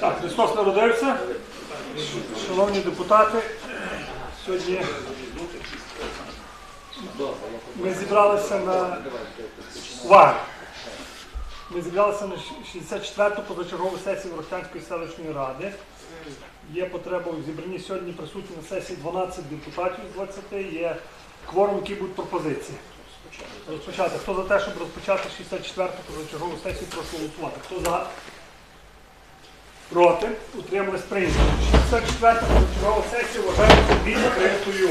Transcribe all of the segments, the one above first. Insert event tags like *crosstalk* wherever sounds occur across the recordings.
Так, Христос народився. Шановні депутати, сьогодні ми зібралися на увага. Ми зібралися на 64-ту позачергову сесію Ворохтянської селищної ради. Є потреба у зібранні сьогодні присутні на сесії 12 депутатів з 20, є кворум, які будуть пропозиції. Розпочати. Хто за те, щоб розпочати 64-ту позачергову сесію, прошу голосувати. Хто за? Проти? Утримались прийнято. 64-та позачергова сесія вважається відкритою.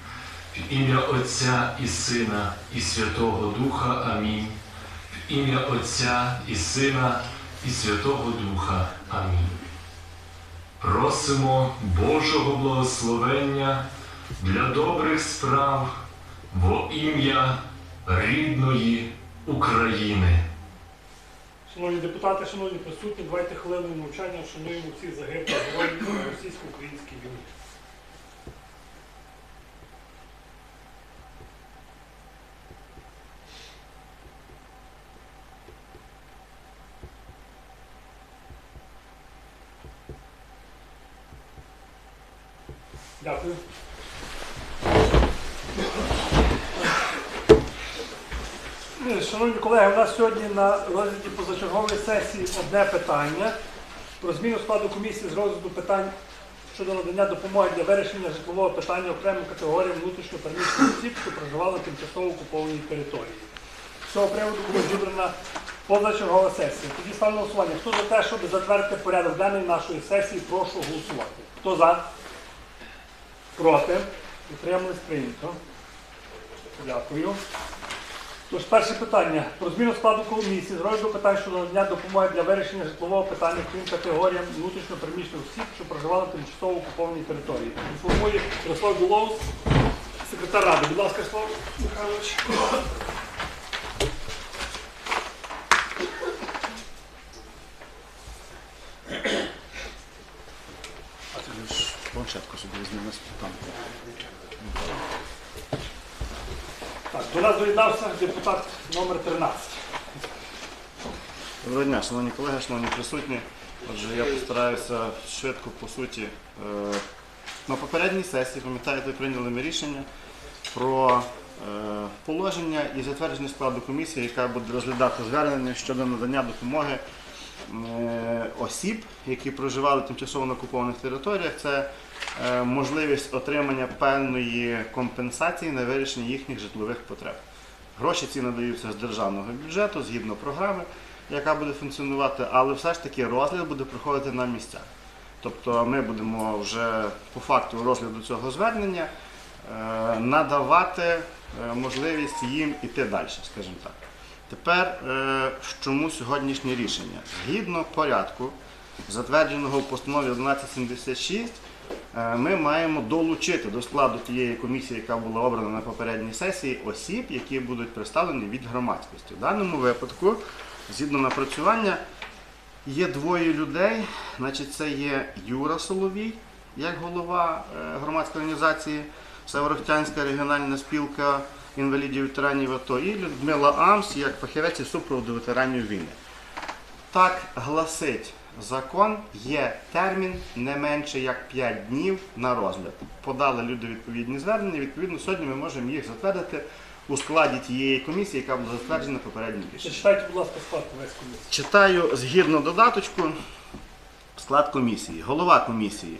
В ім'я Отця і Сина, і Святого Духа. Амінь. В ім'я Отця і Сина, і Святого Духа. Амінь. Просимо Божого благословення для добрих справ во ім'я рідної України. Шановні депутати, шановні присутні, давайте хвилину мовчання вшануємо всіх загиблих героїв російсько-українській війні. Дякую. Е, Шановні колеги, у нас сьогодні на розгляді позачергової сесії одне питання про зміну складу комісії з розгляду питань щодо надання допомоги для вирішення житлового питання окремим категоріям внутрішньо переміщених осіб, що проживали на тимчасово окупованій території. З цього приводу була зібрана позачергова сесія. Тоді ставлю голосування. Хто за те, щоб затвердити порядок денний нашої сесії, прошу голосувати. Хто за? Проти? Утримались прийнято. Дякую. Тож, перше питання. Про зміну складу комісії з розгляду питань щодо надання допомоги для вирішення житлового питання крім категоріям внутрішньопереміщених осіб, що проживали на тимчасово окупованій території. Інформує Ярослав Булоус, секретар ради. Будь ласка, Ярослав Михайлович. А ти ж планшетку собі візьми наступну до нас доєднався депутат номер 13. Доброго дня, шановні колеги, шановні присутні. Отже, я постараюся швидко по суті. Е, На попередній сесії, пам'ятаєте, прийняли ми рішення про е, положення і затвердження складу комісії, яка буде розглядати звернення щодо надання допомоги е, осіб, які проживали тимчасово на окупованих територіях. Це можливість отримання певної компенсації на вирішення їхніх житлових потреб. Гроші ці надаються з державного бюджету згідно програми, яка буде функціонувати, але все ж таки розгляд буде проходити на місцях. Тобто ми будемо вже по факту розгляду цього звернення е, надавати е, можливість їм іти далі, скажімо так. Тепер е, чому сьогоднішнє рішення? Згідно порядку, затвердженого в постанові 1176, е, ми маємо долучити до складу тієї комісії, яка була обрана на попередній сесії, осіб, які будуть представлені від громадськості. В даному випадку, згідно напрацювання, є двоє людей. Значить, це є Юра Соловій, як голова е, громадської організації Северохтянська регіональна спілка інвалідів ветеранів АТО, і Людмила Амс, як фахівець із супроводу ветеранів війни. Так гласить закон, є термін не менше як 5 днів на розгляд. Подали люди відповідні звернення. Відповідно, сьогодні ми можемо їх затвердити у складі тієї комісії, яка була затверджена попереднім рішенням. Зачитайте, будь ласка, склад весь комісії. Читаю згідно додаточку склад комісії. Голова комісії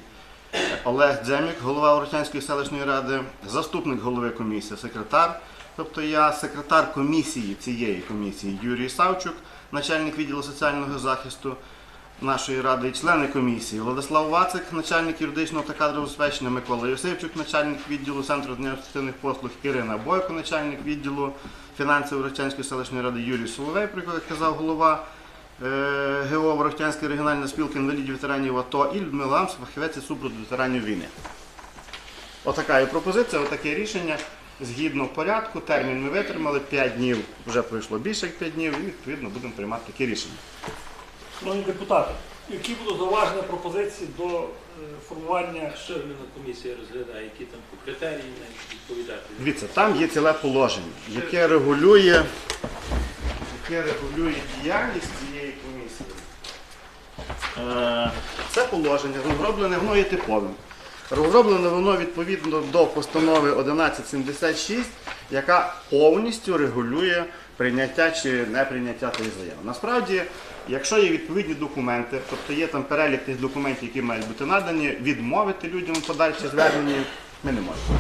Олег Дземік, голова Орочанської селищної ради, заступник голови комісії, секретар. Тобто я секретар комісії цієї комісії Юрій Савчук, начальник відділу соціального захисту нашої ради, і члени комісії Владислав Вацик, начальник юридичного та кадрового забезпечення, Микола Йосипчук, начальник відділу Центру адміністративних послуг, Ірина Бойко, начальник відділу фінансів Орочанської селищної ради Юрій Соловей, про якого казав голова. Е, ГО Ворохтянська регіональна спілка інвалідів ветеранів АТО і Людмила Амс, фахівець із супроводу ветеранів війни. Отака є пропозиція, отаке рішення. Згідно порядку, термін ми витримали, 5 днів вже пройшло більше як 5 днів, і відповідно будемо приймати таке рішення. Шановні депутати, які будуть зауваження пропозиції до е, формування Що іменно комісія розглядає, які там по критерії навіть відповідати? Дивіться, там є ціле положення, яке регулює, яке регулює діяльність цієї комісії. Е, Це положення розроблене, воно є типовим. Розроблене воно відповідно до постанови 1176, яка повністю регулює прийняття чи неприйняття тієї заяви. Насправді, якщо є відповідні документи, тобто є там перелік тих документів, які мають бути надані, відмовити людям у подальші звернення ми не можемо.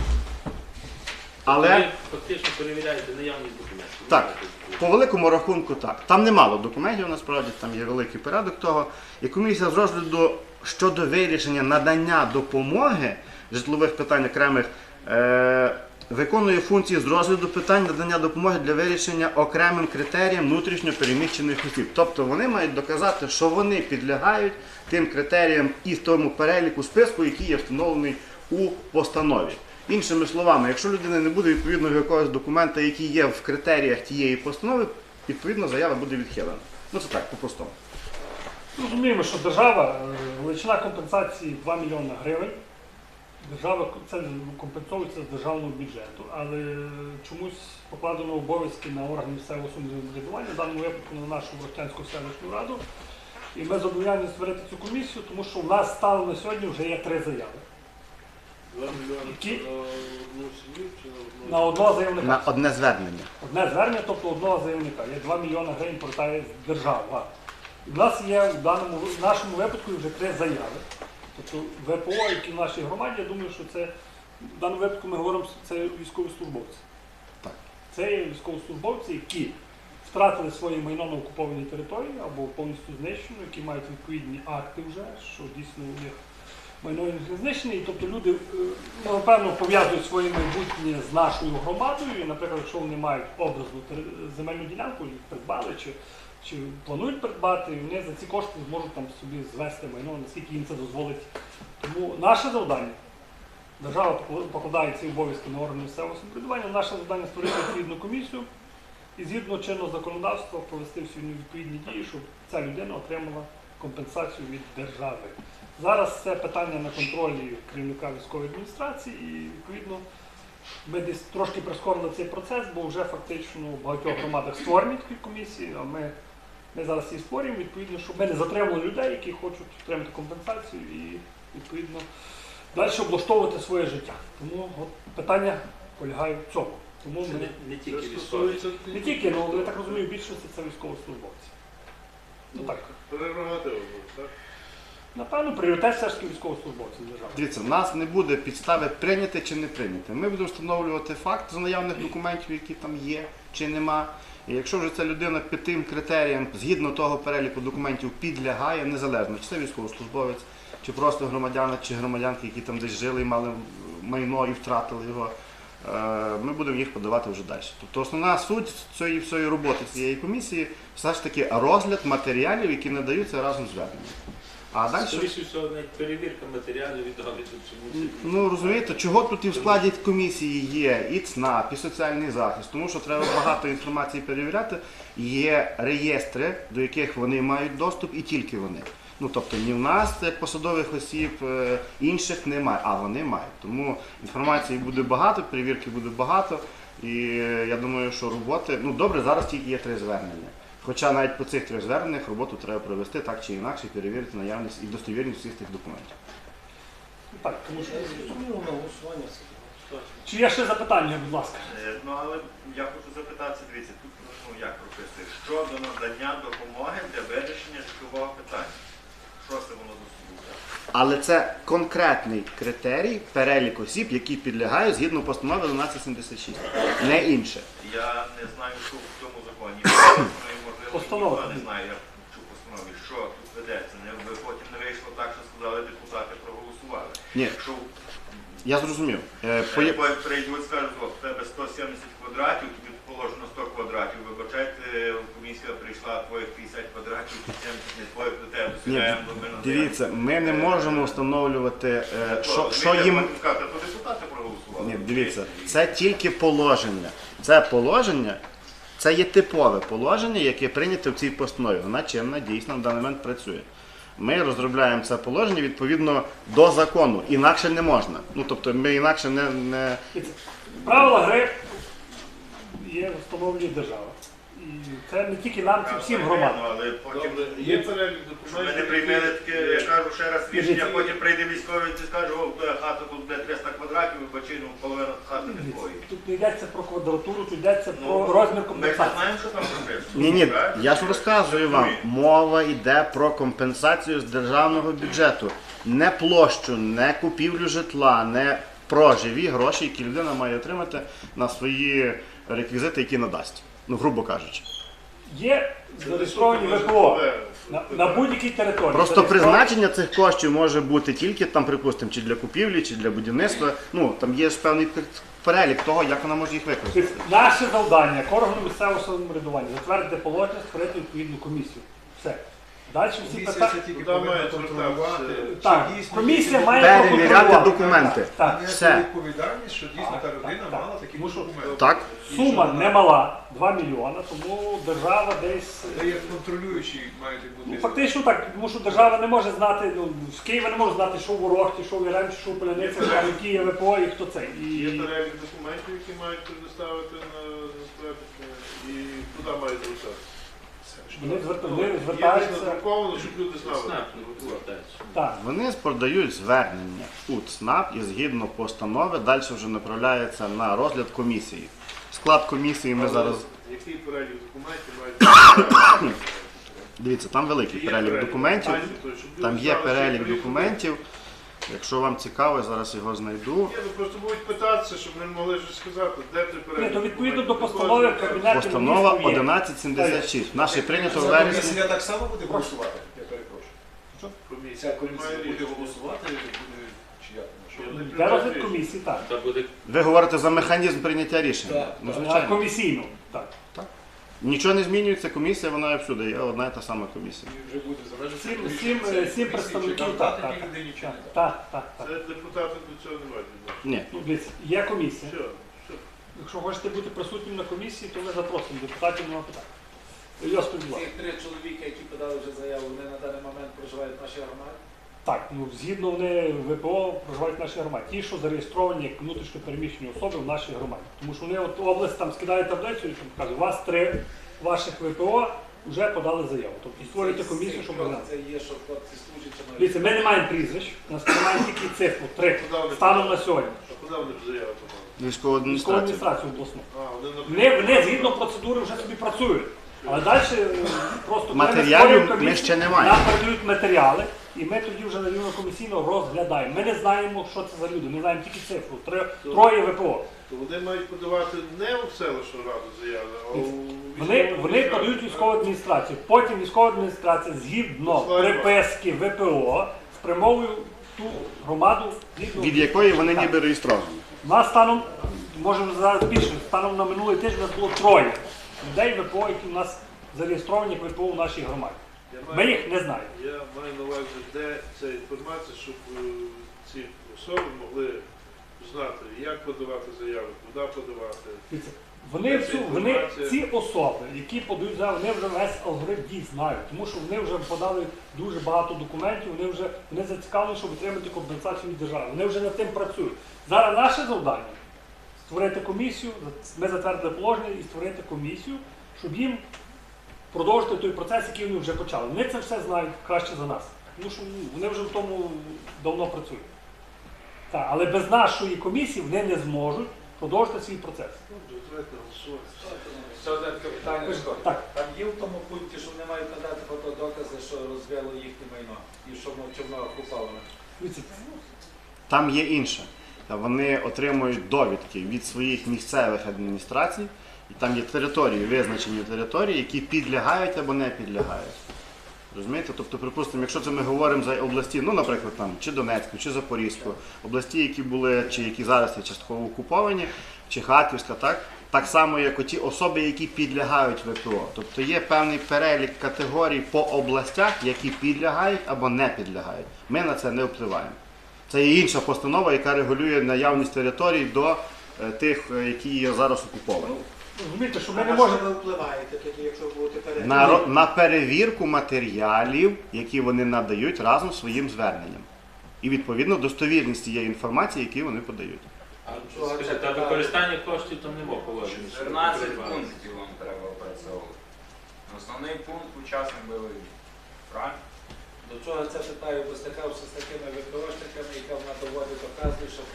Але Ви фактично перевіряєте наявність документів. так, по великому рахунку так. Там немало документів, насправді там є великий порядок того. І комісія з розгляду щодо вирішення надання допомоги житлових питань окремих е, виконує функції з розгляду питань надання допомоги для вирішення окремим критеріям внутрішньо переміщених осіб. Тобто вони мають доказати, що вони підлягають тим критеріям і тому переліку списку, який є встановлений у постанові. Іншими словами, якщо людина не буде відповідного якогось документа, який є в критеріях тієї постанови, відповідно заява буде відхилена. Ну це так, по-простому. Розуміємо, що держава, е, величина компенсації 2 мільйони гривень. Держава це компенсується з державного бюджету, але чомусь покладено обов'язки на органи місцевого самоврядування, в даному випадку на нашу Ворохтянську селищну раду. І ми зобов'язані створити цю комісію, тому що в нас станом на сьогодні вже є три заяви. Які? На одного заявника. На одне звернення. Одне звернення, тобто одного заявника. Є 2 мільйони гривень повертає держава. У нас є в даному в нашому випадку вже три заяви. Тобто ВПО, які в нашій громаді, я думаю, що це в даному випадку ми говоримо, що це військовослужбовці. Так. Це є військовослужбовці, які втратили своє майно на окупованій території або повністю знищено, які мають відповідні акти вже, що дійсно у них майно не знищене. І тобто люди, е, ну, напевно, пов'язують своє майбутнє з нашою громадою. І, наприклад, якщо вони мають образну земельну ділянку, їх придбали чи, чи планують придбати, і вони за ці кошти зможуть там собі звести майно, наскільки їм це дозволить. Тому наше завдання. Держава покладає ці обов'язки на органи місцевого самоврядування. Наше завдання створити відповідну комісію і згідно чинного законодавства провести всі відповідні дії, щоб ця людина отримала компенсацію від держави. Зараз це питання на контролі керівника військової адміністрації і відповідно ми десь трошки прискорили цей процес, бо вже фактично в багатьох громадах створені такі комісії, а ми, ми зараз її створюємо, відповідно, щоб ми не затримали людей, які хочуть отримати компенсацію і відповідно далі облаштовувати своє життя. Тому от, питання полягає в цьому. Тому Це ми не, не тільки військові. не тільки, але я так розумію, більшості це військовослужбовці. Ну так, прерогативи, так? Напевно, пріоритет все ж таки військовослужбовців держави. Дивіться, в нас не буде підстави прийняти чи не прийняти. Ми будемо встановлювати факт за наявних документів, які там є чи нема. І якщо вже ця людина під тим критеріям, згідно того переліку документів, підлягає, незалежно, чи це військовослужбовець, чи просто громадяни, чи громадянки, які там десь жили і мали майно і втратили його, е, ми будемо їх подавати вже далі. Тобто основна суть цієї всієї роботи цієї комісії все ж таки розгляд матеріалів, які надаються разом з зверненням. А далі Скоріше всього, навіть перевірка матеріалів від довіду, чи. Ну розумієте, чого тут і в складі комісії є і ЦНАП, і соціальний захист, тому що треба багато інформації перевіряти. Є реєстри, до яких вони мають доступ, і тільки вони. Ну тобто ні в нас, як посадових осіб, е, інших немає, а вони мають. Тому інформації буде багато, перевірки буде багато. І е, я думаю, що роботи, ну добре, зараз тільки є три звернення. Хоча навіть по цих трьох зверненнях роботу треба провести так чи інакше, перевірити наявність і достовірність всіх тих документів. Ну, Так, тому що Зрозуміло на голосування. чи є ще запитання, будь ласка. Е, Ну але я хочу запитатися, дивіться, тут ну як прописує, щодо надання допомоги для вирішення житлового питання. Що це воно за собою? Але це конкретний критерій, перелік осіб, які підлягають згідно постанови 1276, не інше. Я не знаю, що в цьому законі. *coughs* Постанова. не знає, я чу постанові, що тут ведеться. Не ви потім не вийшло так, що сказали депутати проголосували. Ні, Якщо я зрозумів. Е, по- е, прийдуть, скажуть, в тебе 170 квадратів, тобі положено 100 квадратів. Вибачайте, комісія прийшла твоїх 50 квадратів, чи 70 не твоїх до тебе бо ми надаємо. дивіться, ми не можемо встановлювати, е, що, що їм. сказати, то депутати проголосували. Ні, дивіться, це тільки положення. Це положення, це є типове положення, яке прийнято в цій постанові. Вона чинна дійсно в даний момент працює. Ми розробляємо це положення відповідно до закону. Інакше не можна. Ну тобто ми інакше не, не Правила гри є встановлені держава. І це не тільки нам, це всім громадам. Але потім Добре, є перелік Щоб ми не документів. приймали таке, я кажу ще раз рішення, потім прийде військовий і скаже, о, твоя хата тут буде 300 квадратів, вибачи, ну половина хати не твої. Тут не йдеться про квадратуру, тут йдеться Ну, про розмір Ми ж не компенсації. знаємо, що там прописано. Ні, ні, правильно? я ж розказую вам. Мова йде про компенсацію з державного бюджету. Не площу, не купівлю житла, не про живі гроші, які людина має отримати на свої реквізити, які надасть. Ну, грубо кажучи. Є зареєстровані ВПО на, на будь-якій території. Просто призначення цих коштів може бути тільки там, припустимо, чи для купівлі, чи для будівництва. Ну там є ж певний перелік того, як вона може їх використати. Наше завдання органу місцевого самоврядування затвердити положення, створити відповідну комісію. Все. Далі всі питання. Туди повинна контролювати. Так, Чи дійсно комісія є має Перевіряти проконтролювати. документи. Так, Нести Все. відповідальність, що дійсно та людина так, мала такі Тому що- документи. Так. сума немала 2 мільйони, тому держава десь. Це як контролюючі мають Ну, бути. фактично так, тому що держава не може знати, ну, з Києва не може знати, що в Ворохті, що в Яремчі, що в Поляниці, що які є ВПО і хто це. Є І перелік документів, які мають предоставити на затвердження, і куди мають звертатися. Вони, зверта- вони Є десь звертаються. надруковано, щоб люди знали. Снап не повертається. Так. Вони подають звернення у ЦНАП і згідно постанови далі вже направляється на розгляд комісії. Склад комісії ми зараз. Який перелік документів мають *coughs* Дивіться, там великий перелік документів. Там є перелік документів. Якщо вам цікаво, я зараз його знайду. Ні, ну просто будуть питатися, щоб не могли ж сказати, де ти перелік. Ні, то відповідно до постанови Кабінету Постанова міністрів є. 1176. Наші прийнято в вересні. комісія так само буде голосувати, я перепрошую. Комісія Ця комісія має буде голосувати, буде чи як? Що? не Для розгляд комісії, так. Та буде Ви говорите за механізм прийняття рішення. Так, Ну, А звичайно. комісійно, так. Нічого не змінюється, комісія, вона і всюди, є одна і та сама комісія. І вже буде залежати. Сім, від сім, представників, так, так, людині чи так, не так, так, так. Це депутати до цього не мають відношення. Ні. Ну, дивіться, є комісія. Все, все. Якщо хочете бути присутнім на комісії, то ми запросимо депутатів на питання. Йосип, будь ласка. Цих три чоловіка, які подали вже заяву, вони на даний момент вашій громаді? Так, ну згідно вони ВПО проживають в нашій громаді. Ті, що зареєстровані як внутрішньо переміщені особи в нашій громаді. Тому що вони от область там скидають таблицю і кажуть, у вас три ваших ВПО вже подали заяву. Тобто і створюєте комісію, щоб розглянути. Це є, що хлопці служать, чи Дивіться, ми не маємо прізвищ, у нас немає тільки цифру, три станом на сьогодні. А куди вони заяву подали? Військова Військову адміністрацію обласну. А, вони на Вони, вони згідно процедури вже собі працюють. Але далі е, просто Матеріалів ми ще не маємо. Нам передають матеріали, і ми тоді вже на рівно комісійно розглядаємо. Ми не знаємо, що це за люди, ми знаємо тільки цифру. Три, троє ВПО. То вони мають подавати не в селищну раду заяви, а у Вони, військову вони адміністрацію. подають військову адміністрацію. Потім військова адміністрація згідно Слайд. приписки ВПО спрямовує ту громаду згідно. Від якої вони ніби реєстровані. У нас станом, може зараз більше, станом на минулий тиждень у нас було троє людей ВПО, які у нас зареєстровані ВПО в нашій громаді. Я Ми маю- їх не знаємо. Я маю на увазі, де ця інформація, щоб е, ці особи могли знати, як подавати заяви, куди подавати. Дивіться, Вони, всю, вони ці особи, які подають заяву, вони вже весь алгоритм дій знають, тому що вони вже подали дуже багато документів, вони вже вони зацікавлені, щоб отримати компенсацію від держави. Вони вже над тим працюють. Зараз наше завдання створити комісію, ми затвердили положення і створити комісію, щоб їм продовжити той процес, який вони вже почали. Вони це все знають краще за нас. Тому що ну, вони вже в тому давно працюють. Так, але без нашої комісії вони не зможуть продовжити свій процес. Голосувати. Ще одне таке питання. Так. Там є в тому пункті, що вони мають надати фотодокази, що розвело їхнє майно і що воно окуповано. Там є інше. Вони отримують довідки від своїх місцевих адміністрацій, і там є території, визначені території, які підлягають або не підлягають. Розумієте? Тобто, припустимо, якщо це ми говоримо за області, ну, наприклад, там чи Донецьку, чи Запорізьку, області, які були, чи які зараз є частково окуповані, чи Харківська, так? Так само, як оті особи, які підлягають ВПО. Тобто є певний перелік категорій по областях, які підлягають або не підлягають. Ми на це не впливаємо. Це є інша постанова, яка регулює наявність територій до е, тих, е, які є зараз окуповані. розумієте, що ми не на можемо. ви впливаєте тоді, якщо будете перед... На, на перевірку матеріалів, які вони надають разом з своїм зверненням. І відповідно достовірність цієї інформації, які вони подають. А Скажіть, а використання коштів там нема положення. що 14 пунктів вам треба опрацьовувати. Основний пункт учасник бойових дій. Правильно? До чого це питаю, бо стикався з такими ВПОшниками, яка вона доводить, доказує, що в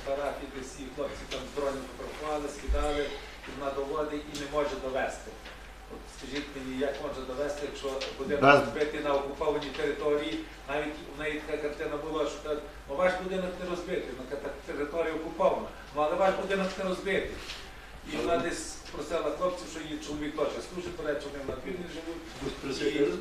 десь ці хлопці там дрони фотографували, скидали, і вона доводить і не може довести. От скажіть мені, як може довести, якщо будинок Без- розбитий на окупованій території, навіть в неї така картина була, що кажуть, ну ваш будинок не розбитий, ну територія окупована, ну але ваш будинок не розбитий. І вона десь просила хлопців, що її чоловік теж служить, до речі, вони на півдні живуть.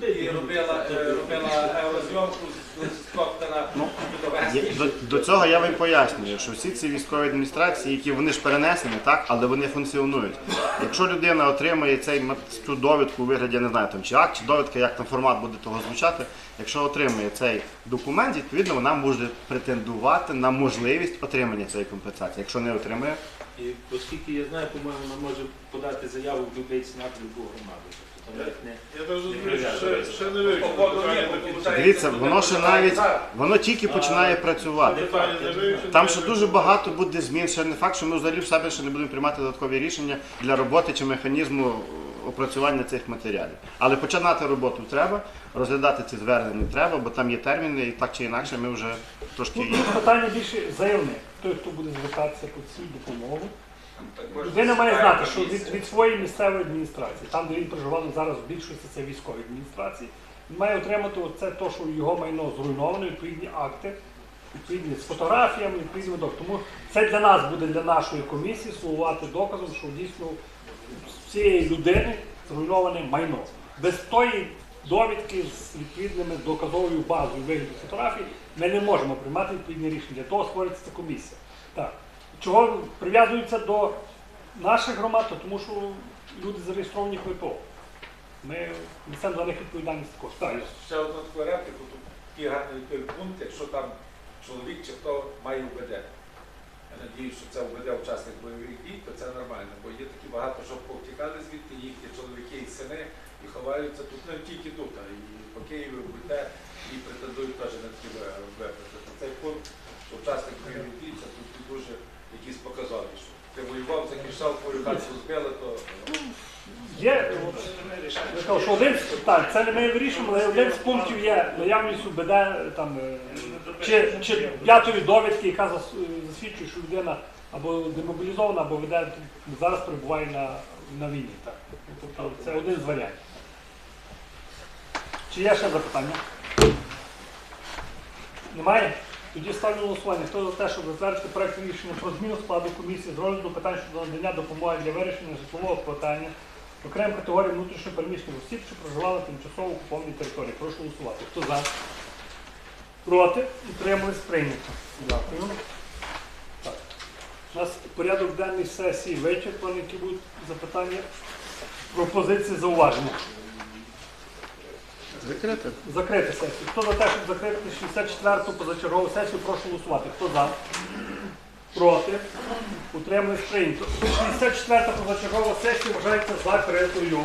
І, і робила, е, робила аерозйомку з, з коптера Ну, довести. До, до цього я вам пояснюю, що всі ці військові адміністрації, які вони ж перенесені, так, але вони функціонують. Якщо людина отримує цей цю довідку у вигляді, я не знаю, там чи акт, чи довідка, як там формат буде того звучати, якщо отримує цей документ, відповідно вона може претендувати на можливість отримання цієї компенсації. Якщо не отримує, І оскільки я знаю, по-моєму, вона може подати заяву в будь-який СНАП любу громаду. Тобто там навіть не Я так розумію, що ще, ще не вивчено питання до кінця. дивіться, воно ще навіть воно тільки починає працювати. Питання не вивчено. Там ще дуже багато буде змін. Ще не факт, що ми взагалі в себе ще не будемо приймати додаткові рішення для роботи чи механізму опрацювання цих матеріалів. Але починати роботу треба, розглядати ці звернення треба, бо там є терміни, і так чи інакше ми вже трошки Ну, тут питання більше заявник. Той, хто буде звертатися по цій допомогу. Людина має знати, що від, від своєї місцевої адміністрації, там, де він проживав зараз в більшості це військові адміністрації, він має отримати оце то, що його майно зруйновано, відповідні акти, відповідні з фотографіями, відповідні док. Тому це для нас буде для нашої комісії слугувати доказом, що дійсно з цієї людини зруйноване майно. Без тої довідки з відповідними доказовою базою вигляду фотографій ми не можемо приймати відповідні рішення. Для того створюється ця комісія. Так. Чого прив'язуються до наших громад, то тому що люди зареєстровані в. Ми несемо за них відповідальність також. Так, Ще одну таку тут такий гарний той пункт, якщо там чоловік чи хто має УБД. Я надіюсь, що це введе учасник бойових дій, то це нормально, бо є такі багато, що повтікали звідти їхні чоловіки і сини і ховаються тут не тільки тут, а і по Києві, буде і претендують теж на такі виплати. Цей пункт, що учасник бойових дій, це тут дуже якісь показові, що ти воював, захищав, полюхатку збили, то... Є, я кажу, що один, так, це не ми вирішуємо, але один з пунктів є наявність УБД там, е, чи, чи п'ятої довідки, яка е, засвідчує, що людина або демобілізована, або веде, зараз перебуває на, на війні. Так. Тобто це один з варіантів. Чи є ще запитання? Немає? Тоді ставлю голосування. Хто за те, щоб затвердити проект рішення про зміну складу комісії з розгляду питань щодо надання допомоги для вирішення житлового питання окремим категоріям внутрішньопереміщених осіб, що проживали на тимчасово окупованій території. Прошу голосувати. Хто за? Проти? Утримались прийнято. Дякую. Так. У нас порядок денний сесії вичерпаний, які будуть запитання, пропозиції, зауваження. Закрити. Закрити сесію. Хто за те, щоб закрити 64-ту позачергову сесію, прошу голосувати. Хто за? Проти? Утримались прийнято. 64-та позачергова сесія вважається закритою.